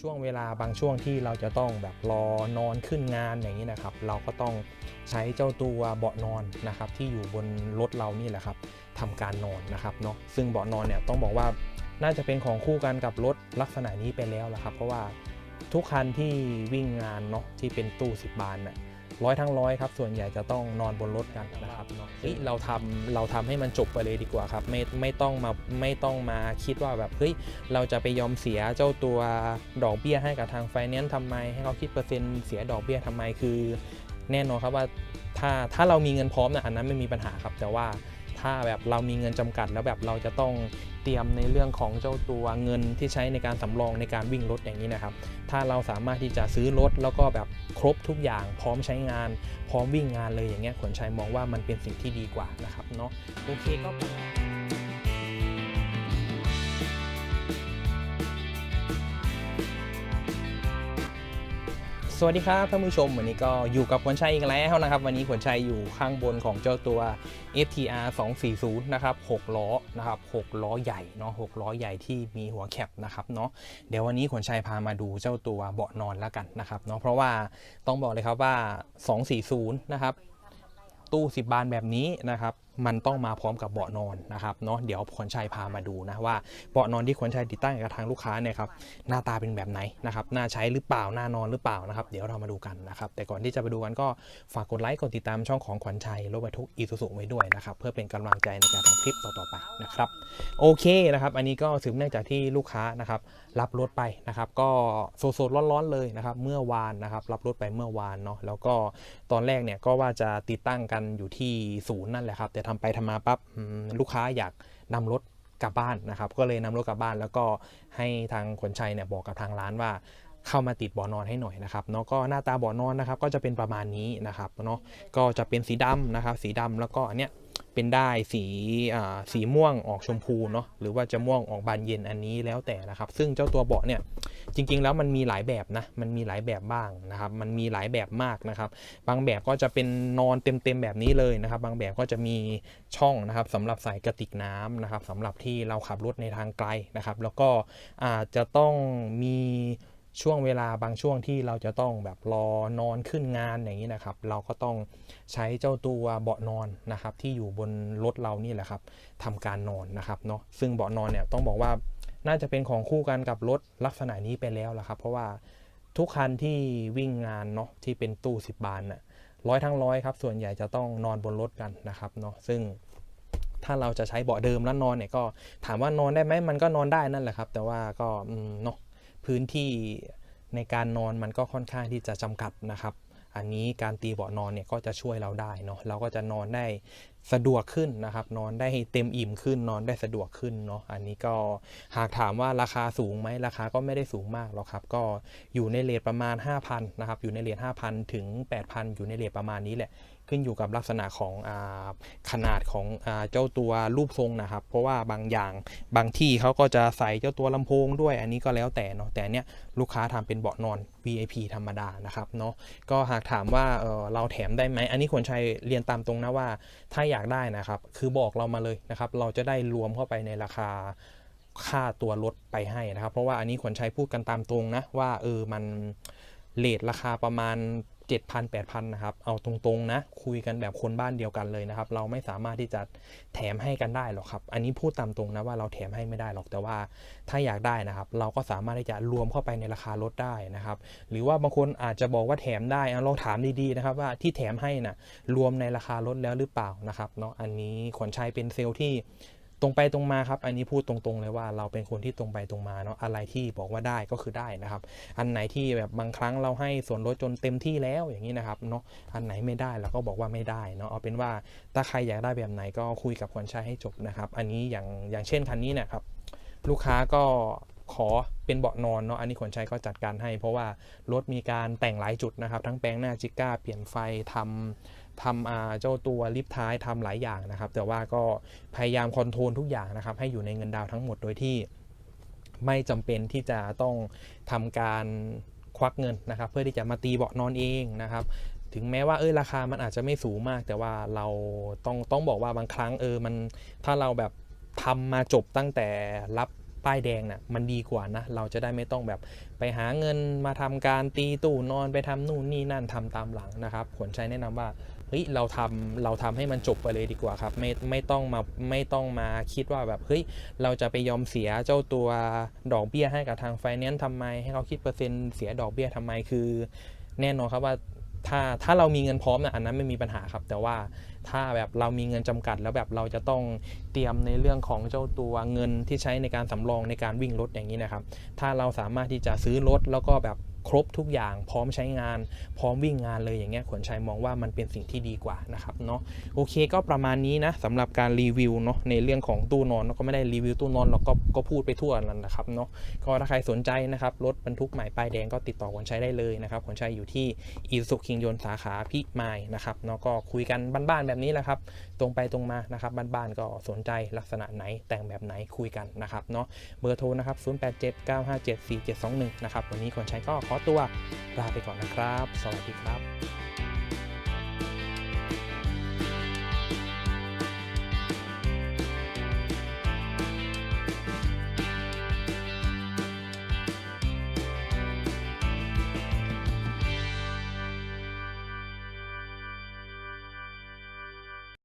ช่วงเวลาบางช่วงที่เราจะต้องแบบรอนอนขึ้นงานอย่างนี้นะครับ เราก็ต้องใช้เจ้าตัวเบาะนอนนะครับที่อยู่บนรถเรานี่แหละครับทำการนอนนะครับเนาะซึ่งเบาะนอนเนี่ยต้องบอกว่าน่าจะเป็นของคู่กันกับรถลักษณะนี้ไปแล้วละครับ เพราะว่าทุกคันที่วิ่งงานเนาะที่เป็นตู้10บานน่ะ ร้อยทั้งร้อยครับส่วนใหญ่จะต้องนอนบนรถกันนะครับเนาะเฮ้ยเราทำเราทำให้มันจบไปเลยดีกว่าครับไม่ไม่ต้องมาไม่ต้องมาคิดว่าแบบเฮ้ยเราจะไปยอมเสียเจ้าตัวดอกเบี้ยให้กับทางไฟแนนซ์ทำไม ให้เขาคิดเปอร์เซ็นต์เสียดอกเบี้ยทำไมคือ แน่นอนครับว่าถ้าถ้าเรามีเงินพร้อมนะอันนั้นไม่มีปัญหาครับ แต่ว่าถ้าแบบเรามีเงินจำกัดแล้วแบบเราจะต้องเตรียมในเรื่องของเจ้าตัวเงินที่ใช้ในการสำรองในการวิ่งรถอย่างนี้นะครับ ถ้าเราสามารถที่จะซื้อรถแล้วก็แบบ ครบทุกอย่างพร้อมใช้งาน พร้อมวิ่งงานเลยอย่างเงี้ยขนชัยมองว่ามันเป็นสิ่งที่ดีกว่านะครับเนาะโอเคก็ สวัสดีครับท่านผู้ชมวันนี้ก็อยู่กับขวัญชัยอีกแล้วนะครับ วันนี้ขวัญชัยอยู่ข้างบนของเจ้าตัว FTR 240 นะครับ 6 ล้อนะครับ6ล้อใหญ่เนาะ6ล้อใหญ่ที่มีหัวแคปนะครับเนาะเดี๋ยววันนี้ขวัญชัยพามาดูเจ้าตัวเบาะนอนแล้วกันนะครับเนาะเพราะว่าต้องบอกเลยครับว่า 240 นะครับ ตู้ 10 บานแบบนี้นะครับ มันต้องมาพร้อมกับเบาะนอนนะครับเนาะเดี๋ยวขวัญชัยพามาดูนะว่าเบาะนอนที่ขวัญชัยติดตั้งกับทางลูกค้าเนี่ยครับหน้าตาเป็นแบบไหนนะครับน่าใช้หรือเปล่าน่านอนหรือเปล่านะครับ เดี๋ยวเรามาดูกันนะครับแต่ก่อนที่จะไปดูกันก็ฝากกดไลค์กดติดตามช่องของขวัญชัยรถบรรทุกอีซูซูไว้ด้วยนะครับเพื่อเป็นกำลังใจในการทำคลิปต่อๆไปนะครับโอเคนะครับ อันนี้ก็สืบเนื่องจากที่ลูกค้านะครับรับรถไปนะครับก็สดๆร้อนๆเลยนะครับเมื่อวานนะครับรับรถไปเมื่อวานเนาะแล้วก็ตอนแรกเนี่ยก็ว่าจะติดตั้งกันอยู่ที่ศูนย์นั่นแหละครับแต่ทำไปทำมาปั๊บลูกค้าอยากนำรถกลับบ้านนะครับ ก็เลยนำรถกลับบ้าน แล้วก็ให้ทางขนชัยเนี่ยบอกกับทางร้านว่าเข้ามาติดบ่อนอนให้หน่อยนะครับเนาะก็หน้าตาบ่อนอนนะครับ ก็จะเป็นประมาณนี้นะครับเนาะก็จะเป็นสีดำนะครับ สีดำแล้วก็อันเนี้ย เป็นได้สีอ่าสีม่วงออกชมพูเนาะหรือว่าจะม่วงออกบานเย็นอันนี้แล้วแต่นะครับ ซึ่งเจ้าตัวเบาะเนี่ยจริง ๆ แล้วมันมีหลายแบบนะมันมีหลายแบบบ้างนะครับ มันมีหลายแบบมากนะครับ บางแบบก็จะเป็นนอนเต็มๆแบบนี้เลยนะครับ บางแบบก็จะมีช่องนะครับสำหรับใส่กระติกน้ำนะครับสำหรับที่เราขับรถในทางไกลนะครับ แล้วก็อาจจะต้องมี ช่วงเวลาบางช่วงที่เราจะต้องแบบรอนอนขึ้นงานอย่างนี้นะครับ เราก็ต้องใช้เจ้าตัวเบาะนอนนะครับ ที่อยู่บนรถเรานี่แหละครับทำการนอนนะครับเนาะซึ่งเบาะนอนเนี่ยต้องบอกว่าน่าจะเป็นของคู่กันกับรถลักษณะนี้ไปแล้วละครับ เพราะว่าทุกคันที่วิ่งงานเนาะที่เป็นตู้ 10 บานน่ะร้อยทั้งร้อยครับ ส่วนใหญ่จะต้องนอนบนรถกันนะครับเนาะซึ่งถ้าเราจะใช้เบาะเดิมแล้วนอนเนี่ยก็ถามว่านอนได้ไหมมันก็นอนได้นั่นแหละครับ แต่ว่าก็เนาะ พื้นที่ในการนอนมันก็ค่อนข้างที่จะจำกัดนะครับ อันนี้การตีเบาะนอนเนี่ยก็จะช่วยเราได้เนาะเราก็จะนอนได้สะดวกขึ้นนะครับ นอนได้เต็มอิ่มขึ้นนอนได้สะดวกขึ้นเนาะอันนี้ก็หากถามว่าราคาสูงไหมราคาก็ไม่ได้สูงมากหรอกครับ ก็อยู่ในเลทประมาณ 5,000นะครับอยู่ในเลท5,000 ถึง 8,000 อยู่ในเลทประมาณนี้แหละ ขึ้นอยู่กับลักษณะของอขนาดของอเจ้าตัวรูปทรงนะครับ เพราะว่าบางอย่างบางที่เขาก็จะใส่เจ้าตัวลำโพงด้วย อันนี้ก็แล้วแต่เนาะแต่เนี้ยลูกค้าทำเป็นเบาะนอน VIP ธรรมดานะครับเนาะก็หากถามว่าเเราแถมได้ไหมอันนี้ควรชัยเรียนตามตรงนะว่าถ้าอยากได้นะครับ คือบอกเรามาเลยนะครับ เราจะได้รวมเข้าไปในราคาค่าตัวรถไปให้นะครับ เพราะว่าอันนี้ขวัญชัยพูดกันตามตรงนะว่าเออมันเลทราคาประมาณ 7,000 8,000นะครับเอาตรงๆนะคุยกันแบบคนบ้านเดียวกันเลยนะครับ เราไม่สามารถที่จะแถมให้กันได้หรอกครับ อันนี้พูดตามตรงนะว่าเราแถมให้ไม่ได้หรอกแต่ว่าถ้าอยากได้นะครับ เราก็สามารถที่จะรวมเข้าไปในราคารถได้นะครับ หรือว่าบางคนอาจจะบอกว่าแถมได้เอาลองถามดีๆนะครับว่าที่แถมให้นะ่ะรวมในราคารถแล้วหรือเปล่านะครับเนาะอันนี้ขวัญชัยเป็นเซลล์ที่ ตรงไปตรงมาครับ อันนี้พูดตรงๆเลยว่าเราเป็นคนที่ตรงไปตรงมาเนาะอะไรที่บอกว่าได้ก็คือได้นะครับ อันไหนที่แบบบางครั้งเราให้ส่วนลดจนเต็มที่แล้วอย่างนี้นะครับเนาะอันไหนไม่ได้เราก็บอกว่าไม่ได้เนาะเอาเป็นว่าถ้าใครอยากได้แบบไหนก็คุยกับคนใช้ให้จบนะครับ อันนี้อย่างอย่างเช่นคันนี้เนะครับ ลูกค้าก็ ขอเป็นเบาะนอนเนาะอันนี้ขนชัยก็จัดการให้ เพราะว่ารถมีการแต่งหลายจุดนะครับ ทั้งแปลงหน้าจิก้า เปลี่ยนไฟทำทำเจ้าตัวลิฟท้ายทำหลายอย่างนะครับ แต่ว่าก็พยายามคอนโทรลทุกอย่างนะครับ ให้อยู่ในเงินดาวทั้งหมดโดยที่ไม่จำเป็นที่จะต้องทำการควักเงินนะครับ เพื่อที่จะมาตีเบาะนอนเองนะครับถึงแม้ว่าเออราคามันอาจจะไม่สูงมาก แต่ว่าเราต้องต้องบอกว่าบางครั้งเออมันถ้าเราแบบทำมาจบตั้งแต่รับ ป้ายแดงน่ะมันดีกว่านะ เราจะได้ไม่ต้องแบบไปหาเงินมาทำการตีตู้นอนไปทำนู่นนี่นั่นทำตามหลังนะครับขนชัยแนะนำว่าเฮ้ยเราทำเราทำให้มันจบไปเลยดีกว่าครับ ไม่ไม่ต้องมาไม่ต้องมาคิดว่าแบบเฮ้ยเราจะไปยอมเสียเจ้าตัวดอกเบี้ยให้กับทางไฟแนนซ์ทำไมให้เขาคิดเปอร์เซ็นต์เสียดอกเบี้ยทำไมคือ แน่นอนครับว่า ถ้าถ้าเรามีเงินพร้อมนะอันนั้นไม่มีปัญหาครับ แต่ว่าถ้าแบบเรามีเงินจำกัด แล้วแบบเราจะต้องเตรียมในเรื่องของเจ้าตัวเงินที่ใช้ในการสำรองในการวิ่งรถอย่างนี้นะครับ ถ้าเราสามารถที่จะซื้อรถแล้วก็แบบ ครบทุกอย่าง พร้อมใช้งาน พร้อมวิ่งงานเลยอย่างเงี้ยขวัญชัยมองว่ามันเป็นสิ่งที่ดีกว่านะครับเนาะโอเคก็ประมาณนี้นะสำหรับการรีวิวเนาะในเรื่องของตู้นอนเราก็ไม่ได้รีวิวตู้นอนเราก็ก็พูดไปทั่วนั่นนะครับเนาะก็ถ้าใครสนใจนะครับรถบรรทุกใหม่ป้ายแดงก็ติดต่อขวัญชัยได้เลยนะครับขวัญชัยอยู่ที่อีสุคิงยนสาขาพิมายนะครับเนาะก็คุยกันบ้านๆแบบนี้แหละครับตรงไปตรงมานะครับบ้านๆก็สนใจลักษณะไหนแต่งแบบไหนคุยกันนะครับเนาะเบอร์โทรนะครับ 0879574721 นะครับวันนี้คนใช้ก็ขอตัวลาไปก่อนนะครับ สวัสดีครับ